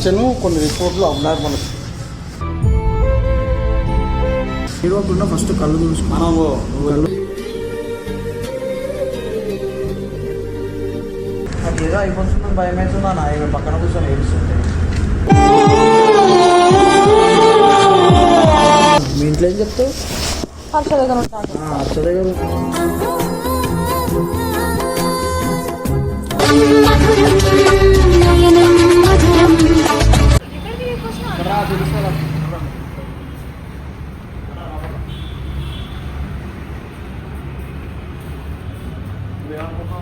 Tension కొన్ని రిపోర్ట్లు abnormal ఇవ్వకుండా ఫస్ట్ కళ్ళు చూసుకుని మనము నాకు ఏదో అయిపోతుందని భయం అవుతుందా నా ఇవి పక్కన కూర్చొని ఏడుస్తుంటే మీ ఇంట్లో ఏం చెప్తావు హర్ష దగ్గర ఉంటాను అచ్చ దగ్గర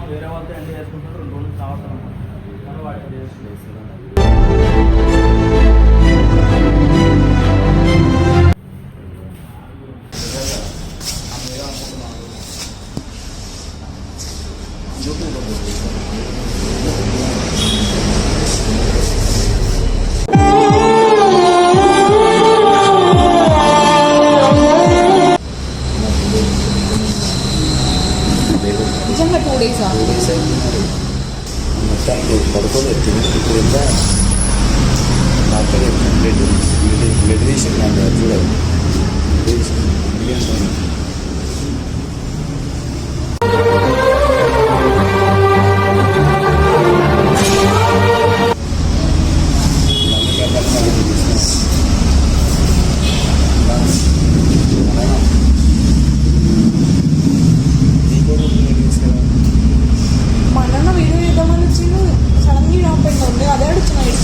వేరే వాళ్ళతో ఎండ్ చేసుకుంటారు రెండు రోజులు కావాలి కానీ చేస్తుంది పడుకోలేదు ఇప్పుడు ఎంత డాక్టర్ బ్లడ్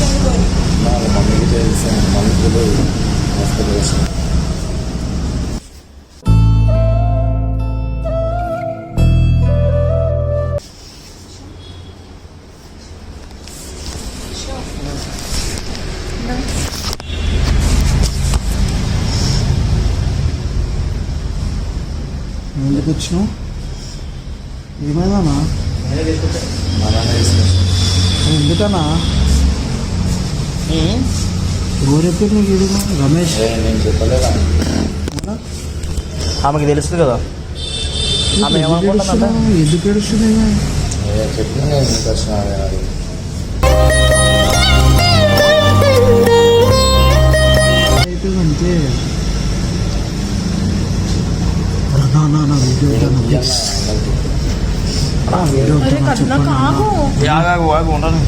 మమ్మీకి తెలిసాను మమ్మీకి హాస్పిటల్ వచ్చాను ఎందుకు వచ్చినావు ఏమైందన్నా మా నాన్న తీసుకొచ్చాను ఎందుకన్నా ఎవరు చెప్పారు నీకు ఇది రమేష్ నేను చెప్పలేదా? ఆమెకి తెలుస్తుంది కదా ఆమె? ఏడుస్తున్నావు? ఎందుకు ఏడుస్తుంది చెప్పిన అంతే నా నా నా వీడియో వద్దు, ఆగు ఉండను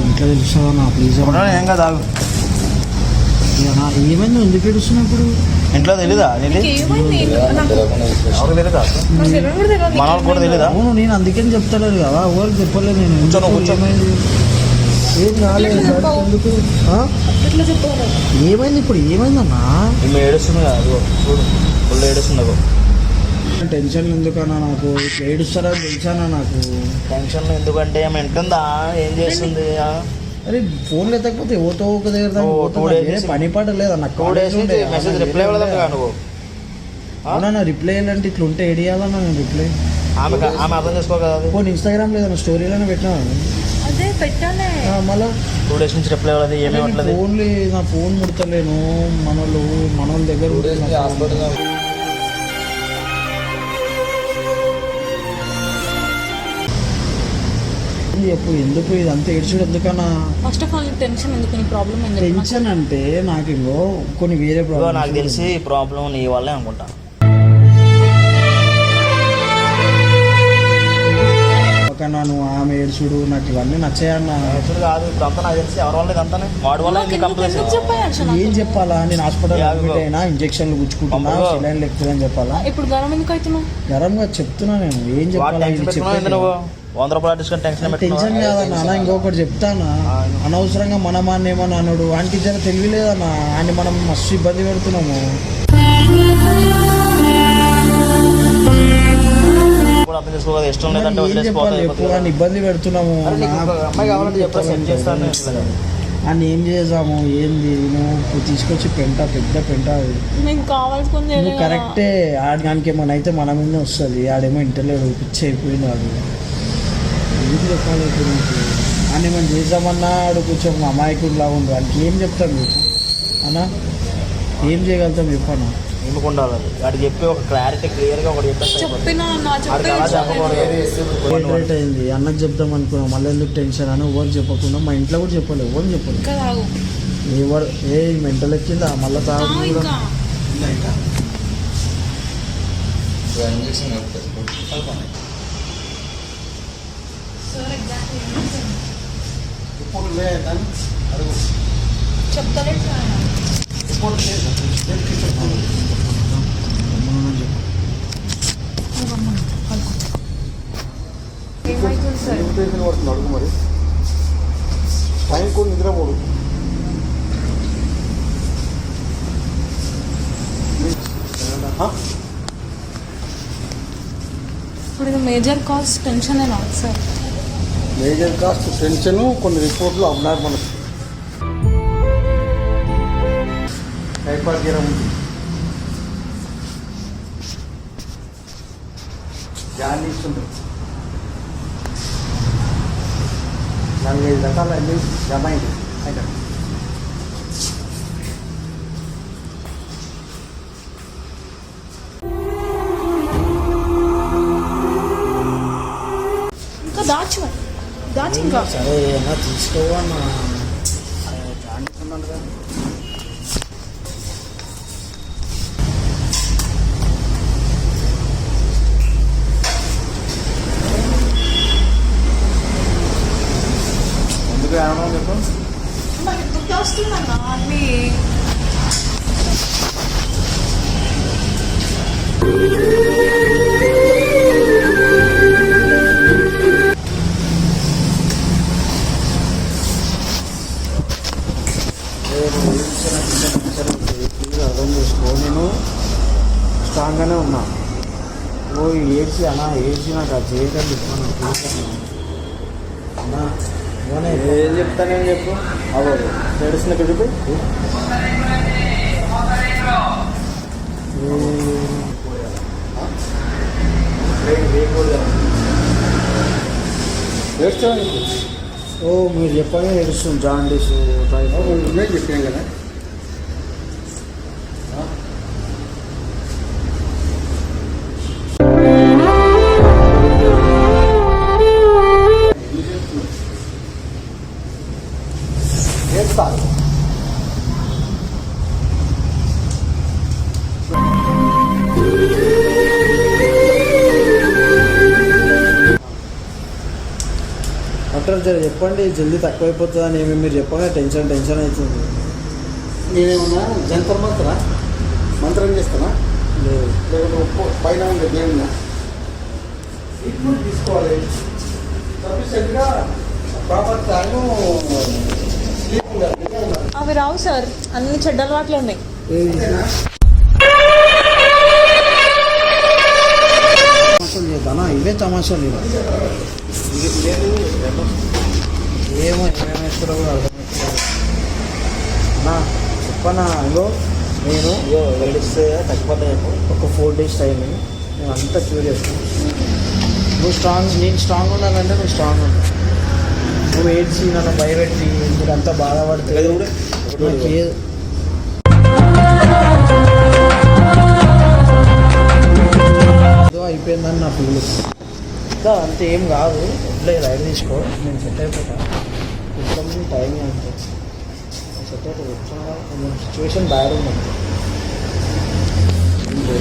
ఇంట్లో తెలుస్తుందా నా ప్లీజ్ ఉండను ఏం కాదు ఆగు ఏమైంది ఎందుకు ఏడుస్తున్నావు ఇప్పుడు? ఇంట్లో తెలీదా తెలీదా తెలియదు కూడా మన కూడా తెలీదా అవును నేను అందుకని చెప్తలేదు కదా ఎవరికి చెప్పలేదు నేను కూర్చో, కూర్చోమైంది ఏం కాలేదు ఎందుకు ఏమైంది ఇప్పుడు ఏమైందన్నా? ఏడుస్తుంది కదా చూడు ఫుల్ ఏడుస్తుంది టెన్షన్ ఎందుకన్నా నాకు? ఇట్లా ఏడుస్తారా తెలుసానా నాకు? టెన్షన్ ఎందుకంటే ఆమె వింటుందా? ఏం చేస్తుంది? అరే ఫోన్ లేకపోతే ఎవరితో ఒక దగ్గర పని పాట లేదా నాకు టూ డేస్ మెసేజ్ రిప్లై నువ్వు? అవునా రిప్లై అంటే ఇట్లా ఉంటే ఏడియాలన్నా నేను రిప్లై ఆమె ఆమె అర్థం చేసుకో కదా అది? ఫోన్ ఇన్స్టాగ్రామ్ లేదా స్టోరీలోనే పెట్టినా? అదే పెట్టానే మళ్ళీ? టూ డేస్ నుంచి రిప్లై ఇవ్వలేదు ఏమి ఇవ్వట్లేదు. ఫోన్ నా ఫోన్ ముడతలేను. మనోళ్ళు మనోళ్ళ దగ్గర హాస్పిటల్ చెప్పు ఎందుకు ఇది అంత ఏడ్చుడు ఎందుకన్నా? ఫస్ట్ ఆఫ్ ఆల్ టెన్షన్ ఎందుకు? నీ ప్రాబ్లం ఎందుకు టెన్షన్ అంటే నాకు ఇంకో కొన్ని వేరే ఇదిగో నాకు తెలిసి ప్రాబ్లం నీ వల్లే అనుకుంటా. నువ్వు ఆమె ఏడ్చుడు నాకు ఇవన్నీ నచ్చాయన్న యాక్చువల్ కాదు ఇదంతా నాకు తెలిసి ఎవరి వల్ల ఇదంతానే వాడి వల్ల కంప్లైంట్ ఎందుకు? ఏం చెప్పాలా? నేను హాస్పిటల్ అడ్మిట్. అయినా ఇంజక్షన్లు గుచ్చుకుంటున్నా. సెలైన్ ఎక్కుతుందని చెప్పాలా? ఇప్పుడు గరం ఎందుకు అవుతున్నావు? గరంగా చెప్తున్నా నేను ఏం వాడు చెప్పాలా టెన్షన్ ఇది పెట్టుకున్నావు చెప్పేది. నువ్వు? వంద రూపాయలు డిస్కౌంట్ టెన్షన్ టెన్షన్ కాదన్న అన్న ఇంకొకటి చెప్తానా? అనవసరంగా మన మన ఏమన్నా అన్నాడు. వానికి జర తెలియలేదన్న ఆయన మనం మస్తు ఇబ్బంది పెడుతున్నాము. కూడా అర్థం ఇష్టం లేదంటే ఇబ్బంది పెడుతున్నాము. అమ్మాయి కావాలంటే చేస్తాను అని ఏం చేద్దాము? ఏంది? నువ్వు తీసుకొచ్చి పెంట పెద్ద పెంట నువ్వు కరెక్టే. ఆడికి ఏమైనా అయితే మన మీదే వస్తుంది. ఆడేమో ఇంటర్లేడు పిచ్చి అయిపోయింది వాడు చెప్పాలి ఇప్పుడు నీకు? అని మనం చేద్దామన్నా ఆడు కొంచెం అమాయకుడిలా ఉండు. వాడికి ఏం చెప్తాం చెప్పు. అన్నా? ఏం చేయగలుగుతాం చెప్పన్నా? ఎందుకు ఉండాలి వాడికి చెప్పి ఒక క్లారిటీ క్లియర్గా ఒకటి. చెప్పినా అయింది. అన్నకు చెప్దాం అనుకున్నాం. మళ్ళీ ఎందుకు టెన్షన్ అని ఎవరు చెప్పకుండా మా ఇంట్లో కూడా చెప్పలేదు ఎవరు చెప్పలేదు తాగు. ఎవరు? ఏ మెంటల్ ఎక్కిందా? మళ్ళీ తాగు కూడా. ఇంజక్షన్ కలుపుతారు సార్ ఎగ్జాక్ట్లీ ఇప్పుడు లేదని అడుగు చెప్తలేదు సార్ ఆయన. ఇప్పుడు లేదు ఏమైతుంది సార్ ఇన్విటేషన్ పడుతుంది అడుగు మరి టైం కూడా నిద్రపోడు ఆ? ఇప్పుడు ఇది మేజర్ కాజ్ టెన్షన్ అయినా సార్ మేజర్ కాస్ట్ టెన్షన్ కొన్ని రిపోర్ట్లు అబ్నార్మల్ టైఫాయిడ్ జ్వరం ఉంది. జాండీస్ ఉంది నాలుగైదు రకాల అన్ని జమ అయింది అయితే ఇంకా దాచు దాచు ఇంకా సరే ఏమన్నా తీసుకోవన్నా స్ట్రాంగ్గానే ఉన్నా. ఓ ఏడ్చి అన్నా ఏడ్చి నాకు అన్నా ఓనే ఏం చెప్తానేం చెప్పు? అవ్వదు ఏడుస్తున్న చెప్పి ఏడుస్తాను ఓ మీరు చెప్పగానే ఏడుస్తుంది జాండీస్ నేను చెప్పాను కదా. చెప్పండి జల్దీ తక్కువైపోతుంది అని ఏమి మీరు చెప్పగా టెన్షన్ టెన్షన్ అవుతుంది. నేనేమన్నా జంతర్ మంత్ర మంత్రం చేస్తానా? లేదు. లేకపోతే ఒప్పు పైన ఉండే దేవున్నా ట్రీట్మెంట్ తీసుకోవాలి. సఫిషియెంట్గా ప్రాపర్. అవి రావు సార్ అన్ని చెడ్డ అలవాట్లు ఉన్నాయి. తమాషాలు ఇవే తమాషాలు ఇవి ఏమో ఏమేస్తారో కూడా అర్థమవుతుంది అన్నా చెప్పనా ఇగో నేను ఏడిస్తే తగ్గిపోతాయి చెప్పు. ఒక ఫోర్ డేస్ టైం నేను అంతా క్యూరియస్. నువ్వు స్ట్రాంగ్ నేను స్ట్రాంగ్ ఉండాలంటే నువ్వు స్ట్రాంగ్ ఉండాలి నువ్వు ఏడ్చి నన్ను భయపెట్టి మీరు అంతా బాధపడితే నాకు ఏ- అయిపోయిందని నా ఫీల్ ఇంకా అంతే ఏం కాదు. వదిలే రైడ్ తీసుకో నేను సెట్ అయిపోతా. కొంచెం టైం అంతే సెట్ వచ్చా కొంచెం సిచ్యువేషన్ బ్యాడ్ ఉంది అంతే.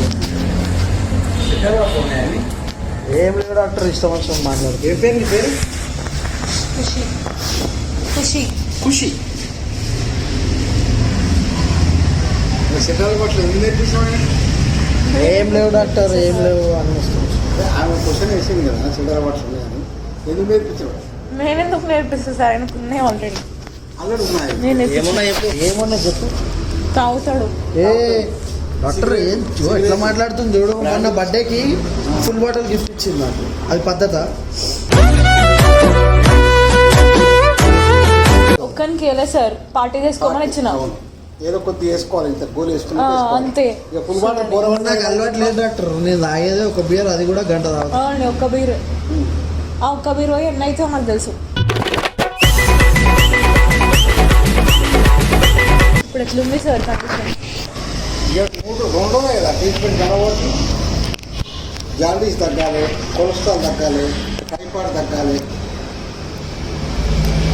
ఎక్కడ పోయినాయని ఏం లేదు డాక్టర్ ఇష్టం వచ్చిన మాట్లాడు ఏ పేరు నీ పేరు? ఖుషి. ఖుషి. ఖుషి. సెంట్రల్ పట్ల ఎందుకు నేర్పించామని ఏం లేవు డాక్టర్ ఏం లేవు. అని వస్తుంది ఆమె క్వశ్చన్ వేసింది కదా సెంట్రల్ పట్ల ఉన్నాయని ఎందుకు నేర్పించావు. నేనెందుకు నేర్పిస్తా సార్? ఆయనకు ఉన్నాయి ఆల్రెడీ అల్లడు ఉన్నాయి? నేను ఏమన్నా చెప్పు. తాగుతాడు. ఏ డాక్టర్ ఏం? ఎట్లా మాట్లాడుతుంది చూడు. మొన్న బర్త్డేకి ఫుల్ బాటిల్ గిఫ్ట్ ఇచ్చింది నాకు. అది పద్ధత? ఒక్కరికి వెళ్ళే సార్. పార్టీ చేసుకోమని ఇచ్చిన. ఏదో కొద్ది వేసుకోవాలి ఇంత గోలు వేసుకుని ఆ, వేసుకోవాలి. అంతే. ఇక ఫుల్ బాటిల్ నాకు అలవాటు లేదు డాక్టర్. నేను తాగేది ఒక బియర్ అది కూడా గంట తాగుతా. అవునండి ఒక్క బీర్ ఆ ఒక్క బీర్ పోయి ఎన్ని అయితే నాకు తెలుసు. ఇప్పుడు ఎట్లుంది సార్ కండిషన్? ఇక మూడు రెండోనే కదా ట్రీట్మెంట్ కనవచ్చు జాండీస్ తగ్గాలి కొలెస్ట్రాల్ తగ్గాలి టైఫాయిడ్ తగ్గాలి.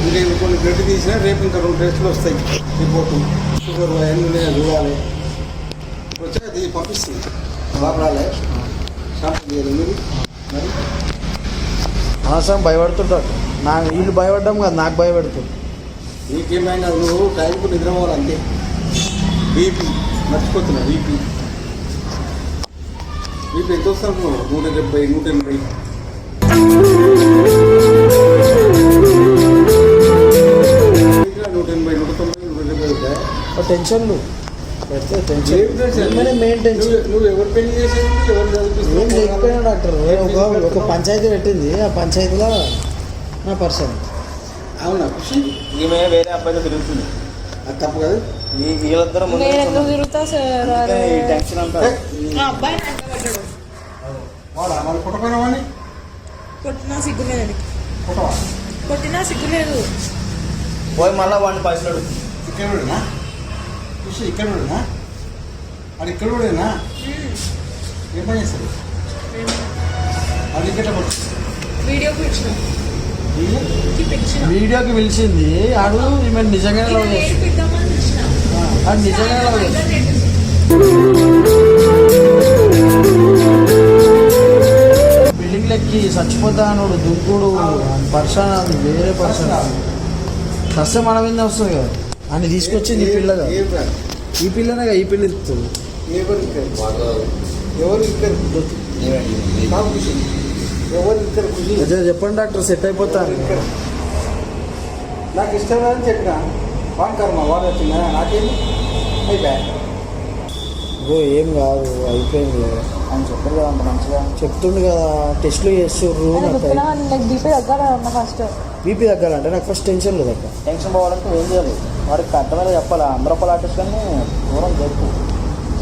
ఇంకా ఇవి కొన్ని బ్లడ్ తీసినా రేపు ఇంకా రెండు టెస్టులు వస్తాయి రిపోర్టు. షుగర్ అవన్నీ ఉన్నాయో చూడాలి. వచ్చాక ఇది పంపిస్తుంది. బాబరాలే షాంపూ చేయాలి మీరు. మరి అనవసరం భయపడుతుంటాడు నా వీళ్ళు భయపడ్డాం కదా నాకు భయపెడుతుంది. నీకేమైనా నువ్వు టైంకు నిద్రపోవాలి అంతే. BP మర్చిపోతున్నా BP. బీపీ ఎంత వస్తాను నూట డెబ్బై నూట ఎనభై. నూట ఎనభై నూట తొంభై నూట డెబ్బై ఉంటాయి టెన్షన్లు. నువ్వు- నువ్వు ఎవరు పెళ్ళి చేసేది ఎవరు ఏం చదివిస్తున్నావు? లేకపోయినా డాక్టర్. ఒక ఒక పంచాయతీ పెట్టింది. ఆ పంచాయతీలో నా పర్సన్ అవునా ఈమె వేరే అబ్బాయితో తిరుగుతుంది. అది తప్పు కదా. వీళ్ళిద్దరూ తిరుగుతా సార్ అరే ఈ టెన్షన్ అంతా. ఆ అబ్బాయి కొట్టినా సిగ్గులేదు పుట్టవా కొట్టినా సిగ్గులేదు పోయి మళ్ళీ వాడిని పైసలు అడుగుతుంది ఖుషి ఇక్కడ కూడా అది ఇక్కడ కూడా ఏం పని చేస్తారు? అది ఇక్కడ వీడియోకి ఇచ్చిన వీడియోకి పిలిచింది. ఆడు ఈమె నిజంగానే లవ్ చేస్తుంది. ఇచ్చిన ఆడు నిజంగానే లవ్ చేస్తుంది. బిల్డింగ్ లెక్కి చచ్చిపోతాను దుంకుడు పర్సన్ అది వేరే పర్సన్. వస్తే మన మీద వస్తుంది కదా. అని తీసుకొచ్చింది ఈ పిల్ల. ఈ పిల్లనే కదా ఈ పిల్ల ఇస్తుంది ఎవరు ఎవరు ఇద్దరు? ఎవరు ఇద్దరు ఖుషి? అదే చెప్పండి డాక్టర్ సెట్ అయిపోతాను ఇద్దరు. నాకు ఇష్టం అని చెప్పిన. వాడు కర్మ వాడు వచ్చిందా? నాకేమి అయిపోయా ఓ ఏం కాదు అయిపోయింది. ఆయన చెప్పారు కదా అంత మంచిగా. చెప్తుండు కదా టెస్ట్లు చేస్తుర్రు చెప్తున్నా నాకు బీపీ దగ్గర ఫస్ట్. బీపీ తగ్గాలంటే నాకు ఫస్ట్ టెన్షన్ లేదు అక్క. టెన్షన్ పోవాలంటే ఏం చేయాలి? వాడికి అర్థమైనా చెప్పాలి? అందరూ కానీ దూరం చెప్పు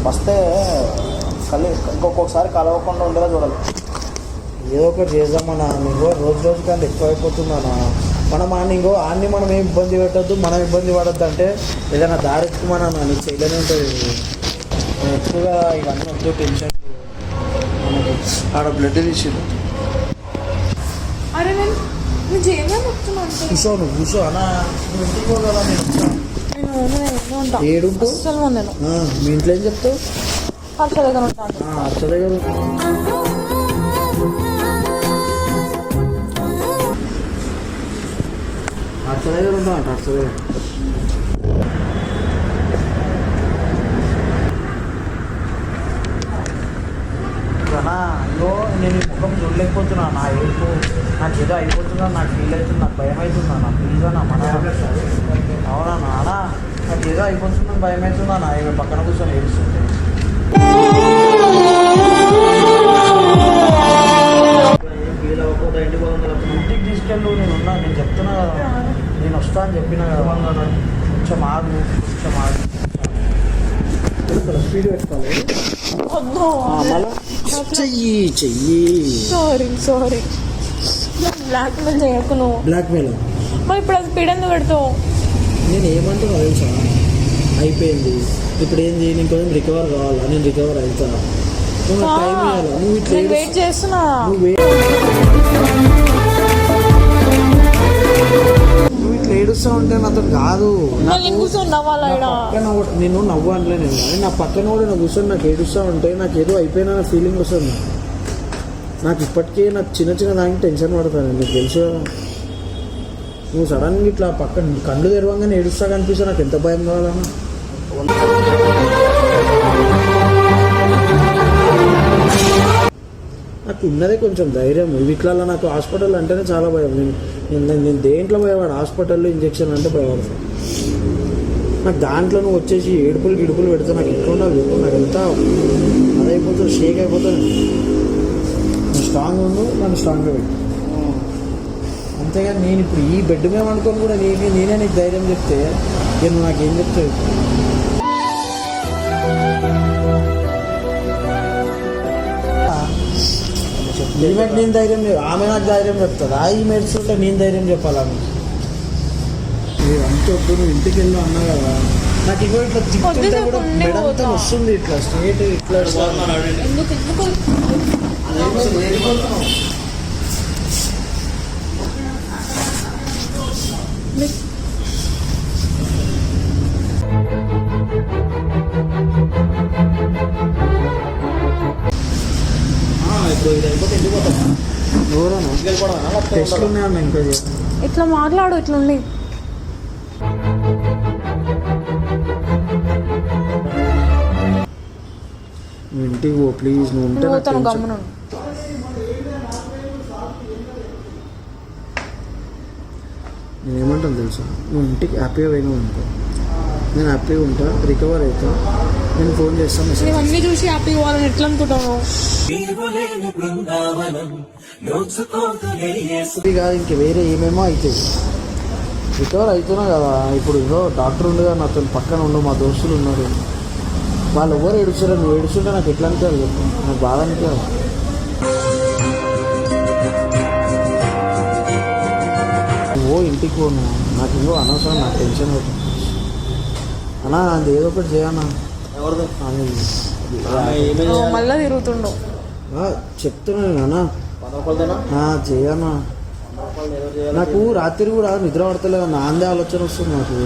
వస్తే కళ్ళు ఇంకొకసారి కలవకుండా ఉండేలా చూడాలి. ఏదో ఒకటి చేద్దామన్నా నీకు రోజు రోజు కానీ ఎక్కువ అయిపోతుందన్నా మనం నీకు ఆన్ని మనం ఏం ఇబ్బంది పెట్టద్దు మనం ఇబ్బంది పడద్దు అంటే ఏదైనా దారి ఎక్కుమన్నా నీకు చేయలేనే ఉంటుంది. ఎక్కువగా ఇవన్నీ వద్దు టెన్షన్ మనకి ఆడ బ్లడ్ తీసిండు. కూర్చో నువ్వు కూర్చో. మీ ఇంట్లో ఏం చెప్తావు? హర్ష దగ్గర ఉంటాను అత్త దగ్గర. అత్త ఉంటా అంట అత్త దగ్గర నేను ఈ ముఖం చూడలేకపోతున్నా నా ఏడుపు. నాకు ఏదో అయిపోతుందా నాకు ఫీల్ అవుతుంది నాకు భయం అవుతుందా? నా ప్లీజ్ అన్న మన అవునా నానా? నాకు ఏదో అయిపోతుందని భయం అవుతుందా? నా ఇవి పక్కన కూర్చొని ఏడుస్తుంటే. ఏం ఫీల్ అవ్వకుండా ఇంటికి తీసుకెళ్ళు నేను ఉన్నా నేను చెప్తున్నా కదా. నేను వస్తా అని చెప్పినా కదా. కొంచెం ఆగు కొంచెం ఆగు. స్పీడ్ పెట్టుకోవాలి మళ్ళా? చెయ్యి చెయ్యి. సారీ సారీ బ్లాక్ మెయిల్ చేయకు నువ్వు బ్లాక్ మెయిల్ మరి ఇప్పుడు అది స్పీడ్ ఎందుకు పెడతావు. నేను ఏమంటున్నా తెలుసా? అయిపోయింది. ఇప్పుడు ఏంది నేను కొంచెం రికవర్ కావాలా? నేను రికవర్ అవుతా. నువ్వు టైం ఇవ్వాలా నువ్వు ఇట్లా వెయిట్ చేస్తున్నా. నువ్వు ఏడుస్తా ఉంటే నాతో కాదు. నేను నవ్వు అనలే నేను కానీ నా పక్కన కూడా నువ్వు కూర్చొని నాకు ఏడుస్తా ఉంటే నాకు ఏదో అయిపోయినా ఫీలింగ్ వస్తుంది. నాకు. ఇప్పటికే నాకు చిన్న చిన్న దానికి టెన్షన్ పడతాను. నీకు తెలుసు కదా. నువ్వు సడన్గా ఇట్లా పక్కన కళ్ళు తెరవంగానే ఏడుస్తా కనిపిస్తే నాకు ఎంత భయం కావాలన్నా నాకు ఉన్నదే కొంచెం ధైర్యం. వీటిలలో నాకు హాస్పిటల్ అంటేనే చాలా భయం. నేను నేను దేంట్లో భయపడు హాస్పిటల్లో ఇంజక్షన్ అంటే భయపడతాను నాకు దాంట్లో నువ్వు వచ్చేసి ఏడుపులు గిడుపులు పెడితే నాకు ఎట్లుండవు చెప్పు. నాకు ఎంత అదైపోతుంది షేక్ అయిపోతుంది. స్ట్రాంగ్ ఉండు నన్ను స్ట్రాంగ్గా పెట్టు. అంతేగాని నేను ఇప్పుడు ఈ బెడ్ మీద అనుకొని కూడా నీకు నేనే నీకు ధైర్యం చెప్తే నువ్వు నాకేం చెప్తావు? ఈమెకి నేను ధైర్యం ఆమె నాకు ధైర్యం చెప్తుంది? ఆ ఈ మెడిసిన్లో నేను ధైర్యం చెప్పాలని మీరు అంత వద్దు నువ్వు ఇంటికి వెళ్ళు అన్నా కదా. నాకు ఇగో ఇట్లా తిప్పుతుంటే కూడా మెడంతా పోతా. వస్తుంది ఇట్లా స్ట్రేట్ ఇట్లా ఇట్లా మాట్లాడు ఇట్లుండి నువ్వు ఇంటికి పో ప్లీజ్ నువ్వు ఉంటే నువ్వు నాకు తను tension. గమ్మును నేను ఏమంటాను తెలుసా? నువ్వు ఇంటికి హ్యాపీగా పోయినా అనుకో. నేను హ్యాపీగా ఉంటా రికవర్ అవుతా. నేను ఫోన్ చేస్తాను ఇవన్నీ చూసి హ్యాపీ ఇవ్వాలని ఎట్లా అనుకుంటావు హ్యాపీ కాదు ఇంక వేరే ఏమేమో అవుతాయి రికవర్ అవుతున్నా కదా. ఇప్పుడు ఇదో డాక్టర్ ఉండగా నాతో పక్కన ఉండు మా దోస్తులు ఉన్నారు. వాళ్ళు ఎవరు ఏడుస్తారో నువ్వు ఏడుస్తుంటే నాకు ఎట్లా అనిపించాలి చెప్పు. నాకు బాధ అనిపించాలి ఇంటికి పోను నాకు ఇంకో అనవసరం నాకు టెన్షన్ అవుతుంది అన్నా అది ఏదో ఒకటి చేయన్నా. ఎవరిది? మళ్ళా చెప్తున్నాను అన్నా. చేయాలి నాకు రాత్రి కూడా నిద్ర పడతలేదు నా అందే ఆలోచన వస్తుంది నాకు.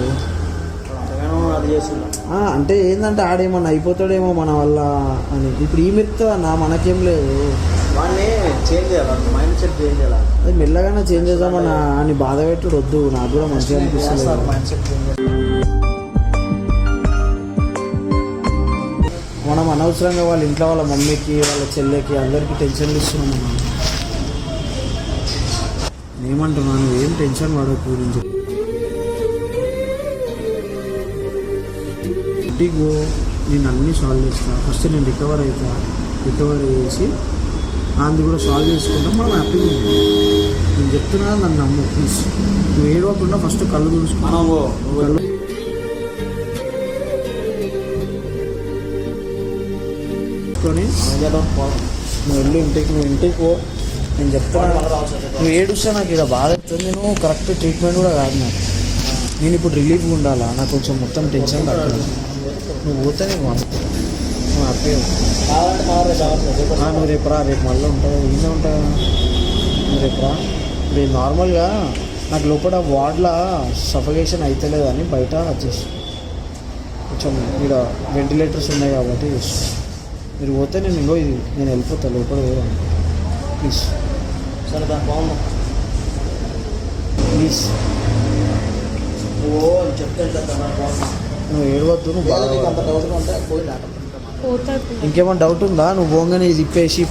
అంటే ఏంటంటే ఆడేమన్నా అయిపోతాడేమో మన వల్ల అని. ఇప్పుడు ఈ మిత్త నా మనకేం లేదు. వాడిని చేంజ్ చేయాలి? మైండ్ సెట్ చేంజ్ చేయాలి? మెల్లగానే చేంజ్ చేద్దామని అని బాధ పెట్టుడు. వద్దు నాకు కూడా మంచిగా అనిపిస్తుంది మనం అనవసరంగా వాళ్ళ ఇంట్లో వాళ్ళ మమ్మీకి వాళ్ళ చెల్లెకి అందరికీ టెన్షన్లు ఇస్తున్నాం మనం ఏమంటున్నాను ఏం టెన్షన్ పడకు గురించి. ఇంటికి నేను అన్నీ సాల్వ్ చేస్తా. ఫస్ట్ నేను రికవర్ అవుతా రికవర్ చేసి అది కూడా సాల్వ్ చేసుకుంటాం మనం హ్యాపీగా ఉంటాం నేను చెప్తున్నా నన్ను నమ్ము ప్లీజ్ నువ్వు ఏడవకుండా ఫస్ట్ కళ్ళు చూసుకో మనం నువ్వు కళ్ళు వెళ్ళు ఇంటికి నువ్వు ఇంటికి పో. నేను చెప్పి. నువ్వు ఏడుస్తే నాకు ఇక్కడ బాధ అవుతుంది. నువ్వు కరెక్ట్ ట్రీట్మెంట్ కూడా కాదు నాకు. నేను ఇప్పుడు రిలీఫ్గా ఉండాలా? నాకు కొంచెం మొత్తం టెన్షన్ తగ్గదు నువ్వు పోతే నేను అనుకో నువ్వు రేపు రా రేపు మళ్ళీ ఉంటావు. ఈయన ఉంటావు నువ్వు రేపు రా. నార్మల్గా నాకు లోపల వార్డ్లో సఫకేషన్ అవుతలేదని బయట వచ్చేసి కొంచెం ఇక్కడ వెంటిలేటర్స్ ఉన్నాయి కాబట్టి. మీరు పోతే నేను ఇంకో ఇది నేను వెళ్ళిపోతా లోపల పోయాను ప్లీజ్ సరే దాని బాగున్నాం ప్లీజ్ నువ్వు అని చెప్తే నువ్వు ఏడవద్దు నువ్వు బాగా అంత డౌట్గా ఉంటే పోయి పోతాడు ఇంకేమైనా డౌట్ ఉందా? నువ్వు పోగానే ఇది ఇప్పేసి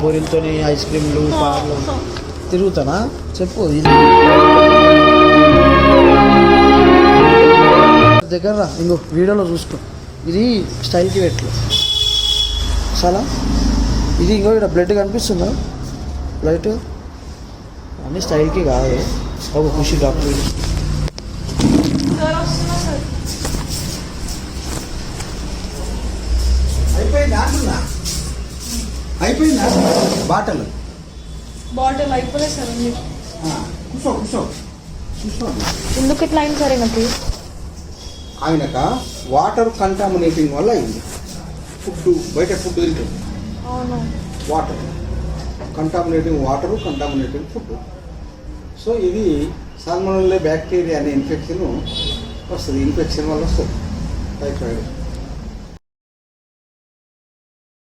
పూరిలతోని ఐస్ క్రీమ్లు కార్లు తిరుగుతానా? చెప్పు ఇది. దగ్గర రా ఇంకో వీడియోలో చూసుకో. ఇది స్టైల్కి పెట్టు. చాలా ఇది ఇంకో ఇక్కడ బ్లడ్ కనిపిస్తుందా? లైట్ అన్ని స్టైల్కి కాదు. ఒక ఖుషి డాక్టర్ అయిపోయిందా? బాటలు. బాటిల్ అయిపోలేదు సార్ ఉంది. కూర్చో కూర్చో. ఎందుకు ఇట్లా అయింది సార్ నాకు ఆయనక? వాటర్ కంటామినేటింగ్ వల్ల అయింది. ఫుడ్ బయట ఫుడ్ తింటుంది. అవును. Water. Contaminating water contaminating food so ఇది సాల్మోనల్లే బ్యాక్టీరియా అనే ఇన్ఫెక్షన్ వస్తుంది. ఇన్ఫెక్షన్ వల్ల వస్తుంది. టైఫాయిడ్